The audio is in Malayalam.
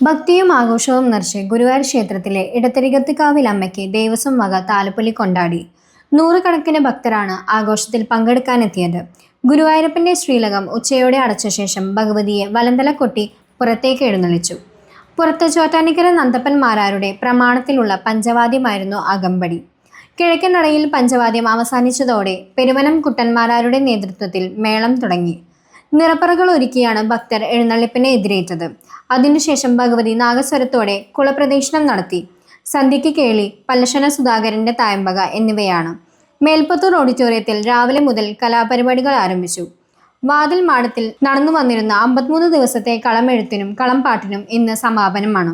ഭക്തിയും ആഘോഷവും നിറച്ച് ഗുരുവായൂർ ക്ഷേത്രത്തിലെ ഇടത്തരികത്തുകാവിൽ അമ്മയ്ക്ക് ദേവസ്വം വക താലപ്പൊലി കൊണ്ടാടി. നൂറുകണക്കിന് ഭക്തരാണ് ആഘോഷത്തിൽ പങ്കെടുക്കാനെത്തിയത്. ഗുരുവായൂരപ്പന്റെ ശ്രീലകം ഉച്ചയോടെ അടച്ച ശേഷം ഭഗവതിയെ വലന്തല കൊട്ടി പുറത്തേക്ക് എഴുന്നള്ളിച്ചു. പുറത്ത് ചോറ്റാനിക്കര നന്ദപ്പന്മാരാരുടെ പ്രമാണത്തിലുള്ള പഞ്ചവാദ്യമായിരുന്നു അകമ്പടി. കിഴക്കൻ നടയിൽ പഞ്ചവാദ്യം അവസാനിച്ചതോടെ പെരുവനം കുട്ടന്മാരാരുടെ നേതൃത്വത്തിൽ മേളം തുടങ്ങി. നിറപ്പറകൾ ഒരുക്കിയാണ് ഭക്തർ എഴുന്നള്ളിപ്പിനെ എതിരേറ്റത്. അതിനുശേഷം ഭഗവതി നാഗസ്വരത്തോടെ കുളപ്രദക്ഷിണം നടത്തി. സന്ധ്യയ്ക്ക് കേളി പല്ലശന സുധാകരന്റെ തായമ്പക എന്നിവയാണ്. മേൽപ്പത്തൂർ ഓഡിറ്റോറിയത്തിൽ രാവിലെ മുതൽ കലാപരിപാടികൾ ആരംഭിച്ചു. വാതിൽ മാടത്തിൽ നടന്നു വന്നിരുന്ന അമ്പത്തിമൂന്ന് ദിവസത്തെ കളമെഴുത്തിനും കളംപാട്ടിനും ഇന്ന് സമാപനമാണ്.